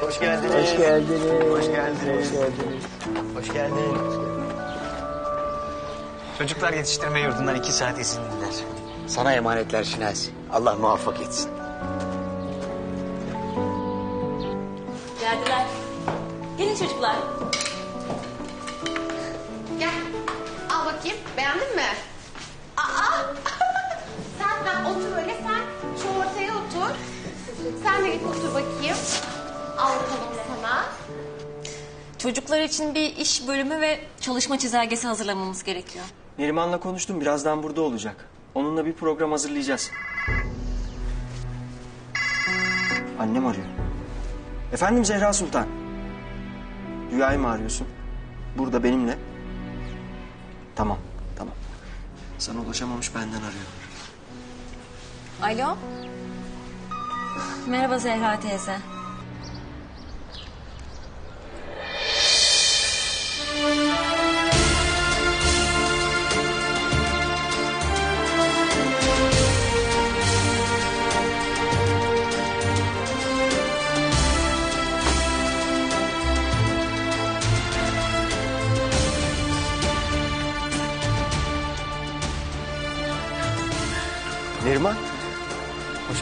Hoş geldiniz. Hoş geldiniz. Hoş geldiniz. Hoş geldiniz. Hoş. Çocuklar yetiştirme yurdundan iki saat izinliler. Sana emanetler Şinasi. Allah muvaffak etsin. Geldiler. Gelin çocuklar. Gel. Al bakayım. Beğendin mi? Aa! sen ben otur öyle. Sen şu ortaya otur. Sen de git otur bakayım. Sana. Çocuklar için bir iş bölümü ve çalışma çizelgesi hazırlamamız gerekiyor. Neriman'la konuştum. Birazdan burada olacak. Onunla bir program hazırlayacağız. Annem arıyor. Efendim Zehra Sultan. Rüyayı mı arıyorsun? Burada benimle. Tamam, tamam. Sana ulaşamamış benden arıyor. Alo. Merhaba Zehra teyze.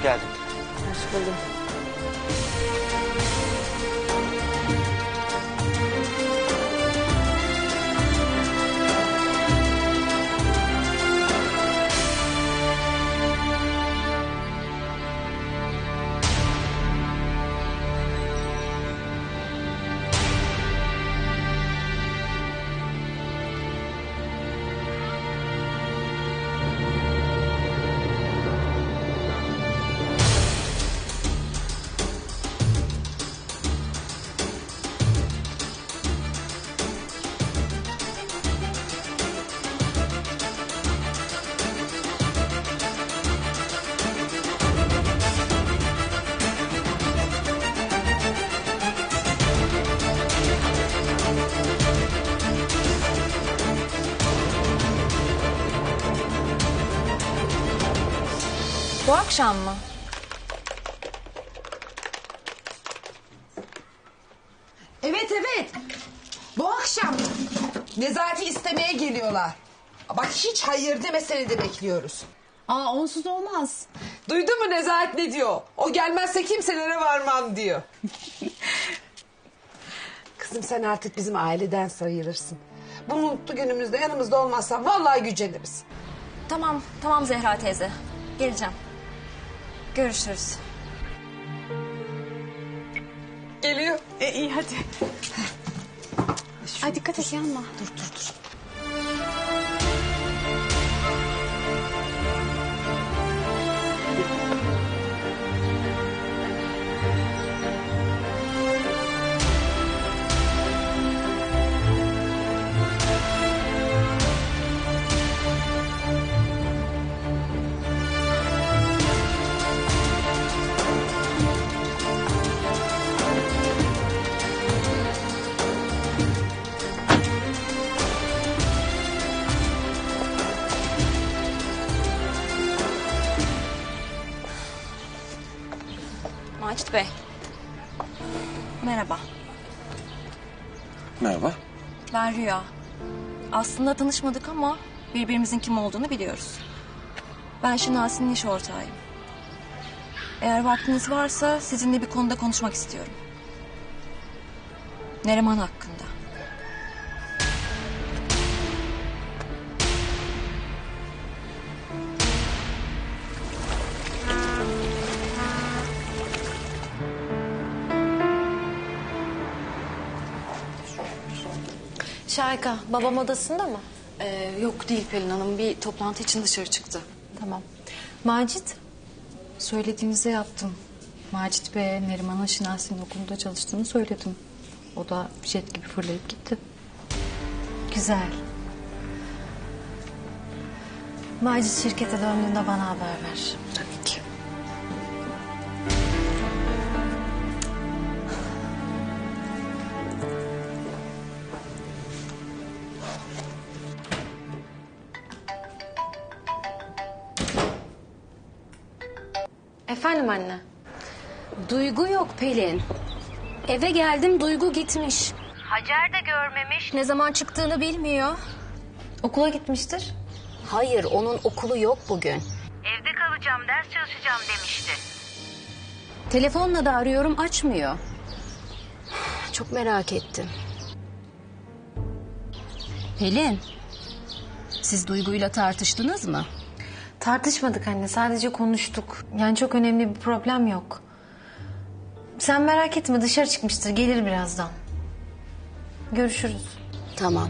Geldin. Hoş buldum. Bu akşam mı? Evet evet. Bu akşam Nezahati istemeye geliyorlar. Bak hiç hayır demeseni de bekliyoruz. Aa onsuz olmaz. Duydun mu Nezahat ne diyor? O gelmezse kimselere varmam diyor. Kızım sen artık bizim aileden sayılırsın. Bu mutlu günümüzde yanımızda olmazsan vallahi güceniriz. Tamam, tamam Zehra teyze. Geleceğim. Görüşürüz. Geliyor. E, iyi hadi. Ay dikkat et yanma. Dur dur dur. Macit Bey. Merhaba. Merhaba. Ben Rüya. Aslında tanışmadık ama birbirimizin kim olduğunu biliyoruz. Ben Şinasi'nin iş ortağıyım. Eğer vaktiniz varsa sizinle bir konuda konuşmak istiyorum. Neriman hakkında. Şarika, babam odasında mı? Ee, yok değil Pelin Hanım. Bir toplantı için dışarı çıktı. Tamam. Macit, Söylediğinizi yaptım. Macit Bey'e Neriman'ın Şinasi'nin okulunda çalıştığını söyledim. O da jet gibi fırlayıp gitti. güzel. Macit şirkete döndüğünde bana haber ver. Tabii Efendim anne? Duygu yok Pelin. Eve geldim Duygu gitmiş. Hacer de görmemiş. Ne zaman çıktığını bilmiyor. Okula gitmiştir. Hayır onun okulu yok bugün. Evde kalacağım, ders çalışacağım demişti. Telefonla da arıyorum açmıyor. Çok merak ettim. Pelin. Siz Duygu'yla tartıştınız mı? Tartışmadık anne sadece konuştuk. Yani çok önemli bir problem yok. Sen merak etme dışarı çıkmıştır gelir birazdan. Görüşürüz. Tamam.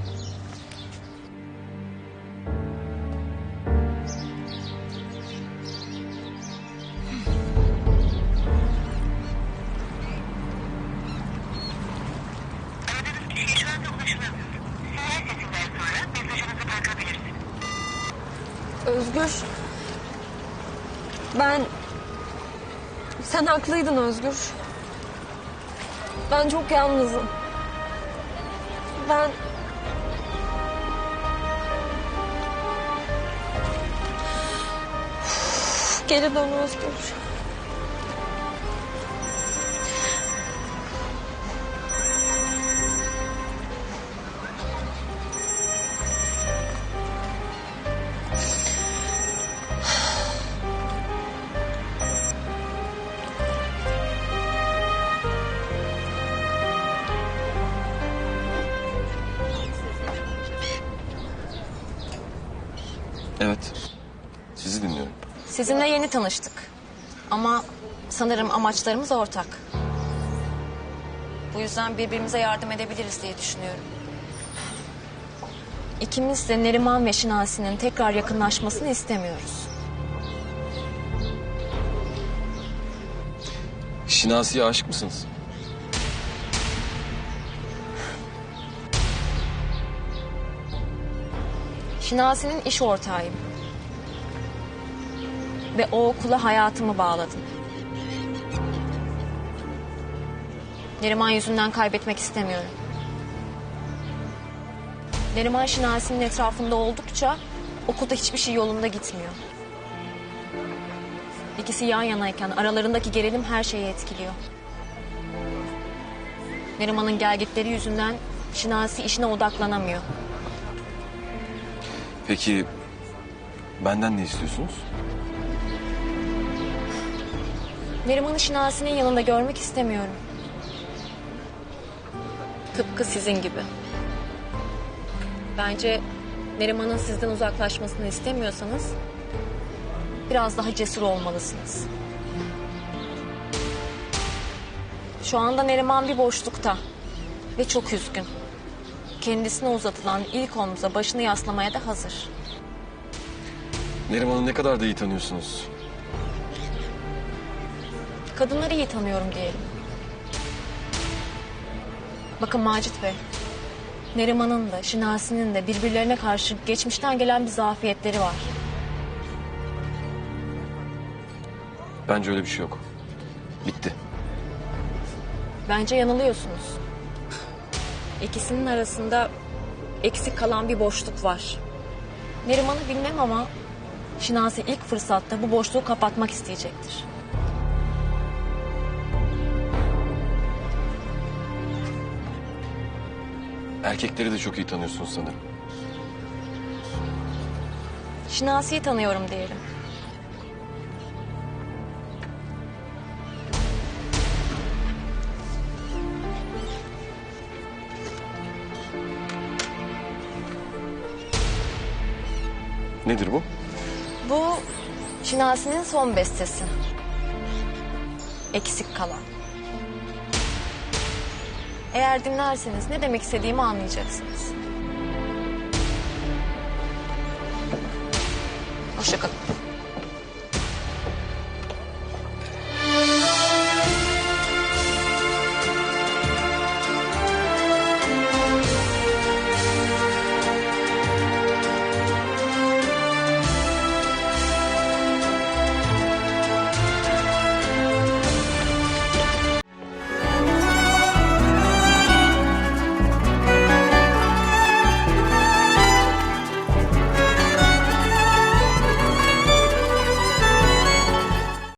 Özgür. Ben... Sen haklıydın Özgür. Ben çok yalnızım. Ben... Geri dön Özgür. Evet. Sizi dinliyorum. Sizinle yeni tanıştık. Ama sanırım amaçlarımız ortak. Bu yüzden birbirimize yardım edebiliriz diye düşünüyorum. İkimiz de Neriman ve Şinasi'nin tekrar yakınlaşmasını istemiyoruz. Şinasi'ye aşık mısınız? Şinasi'nin iş ortağıyım. Ve o okula hayatımı bağladım. Neriman yüzünden kaybetmek istemiyorum. Neriman Şinasi'nin etrafında oldukça okulda hiçbir şey yolunda gitmiyor. İkisi yan yanayken aralarındaki gerilim her şeyi etkiliyor. Neriman'ın gelgitleri yüzünden Şinasi işine odaklanamıyor. Peki benden ne istiyorsunuz? Neriman'ı Şinasi'nin yanında görmek istemiyorum. Tıpkı sizin gibi. Bence Neriman'ın sizden uzaklaşmasını istemiyorsanız biraz daha cesur olmalısınız. Şu anda Neriman bir boşlukta ve çok üzgün. Kendisine uzatılan ilk omza başını yaslamaya da hazır. Neriman'ı ne kadar da iyi tanıyorsunuz. Kadınları iyi tanıyorum diyelim. Bakın Macit Bey. Neriman'ın da Şinasi'nin de birbirlerine karşı geçmişten gelen bir zafiyetleri var. Bence öyle bir şey yok. Bitti. Bence yanılıyorsunuz. İkisinin arasında eksik kalan bir boşluk var. Neriman'ı bilmem ama Şinasi ilk fırsatta bu boşluğu kapatmak isteyecektir. Erkekleri de çok iyi tanıyorsunuz sanırım. Şinasi'yi tanıyorum diyelim. Nedir bu? Bu Şinasi'nin son bestesi. Eksik kalan. Eğer dinlerseniz ne demek istediğimi anlayacaksınız. Hoşçakalın.